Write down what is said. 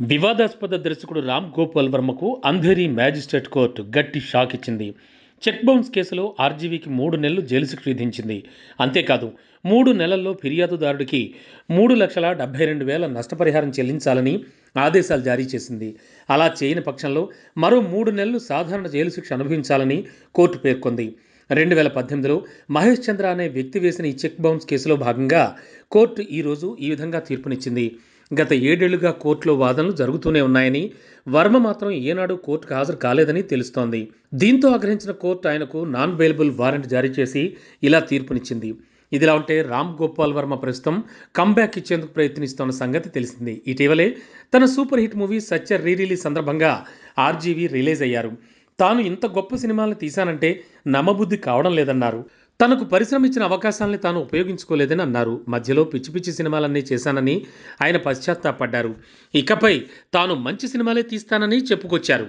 వివాదాస్పద దర్శకుడు రామ్ గోపాల్ వర్మకు అంధేరి మ్యాజిస్ట్రేట్ కోర్టు గట్టి షాక్ ఇచ్చింది. చెక్ బౌన్స్ కేసులో ఆర్జీవీకి మూడు నెలలు జైలు శిక్ష విధించింది. అంతేకాదు మూడు నెలల్లో ఫిర్యాదుదారుడికి మూడు లక్షల డెబ్బై రెండు వేల నష్టపరిహారం చెల్లించాలని ఆదేశాలు జారీ చేసింది. అలా చేయని పక్షంలో మరో మూడు నెలలు సాధారణ జైలు శిక్ష అనుభవించాలని కోర్టు పేర్కొంది. రెండు వేల పద్దెనిమిదిలో మహేష్ చంద్ర అనే వ్యక్తి వేసిన ఈ చెక్ బౌన్స్ కేసులో భాగంగా కోర్టు ఈరోజు ఈ విధంగా తీర్పునిచ్చింది. గత ఏడేళ్ళుగా కోర్టులో వాదనలు జరుగుతూనే ఉన్నాయని వర్మ మాత్రం ఏనాడు కోర్టుకు హాజరు కాలేదని తెలుస్తోంది. దీంతో ఆగ్రహించిన కోర్టు ఆయనకు నాన్ బెయిలబుల్ వారెంట్ జారీ చేసి ఇలా తీర్పునిచ్చింది. ఇదిలా ఉంటే రామ్ గోపాల్ వర్మ ప్రస్తుతం కంబ్యాక్ ఇచ్చేందుకు ప్రయత్నిస్తోన్న సంగతి తెలిసింది. ఇటీవలే తన super hit movie Satya re release సందర్భంగా ఆర్జీవీ రిలీజ్ అయ్యారు. తాను ఇంత గొప్ప సినిమాలను తీశానంటే నమ్మబుద్ధి కావడం లేదన్నారు. తనకు పరిశ్రమ ఇచ్చిన అవకాశాలని తాను ఉపయోగించుకోలేదని అన్నారు. మధ్యలో పిచ్చి పిచ్చి సినిమాలన్నీ చేశానని ఆయన పశ్చాత్తాపడ్డారు. ఇకపై తాను మంచి సినిమాలే తీస్తానని చెప్పుకొచ్చారు.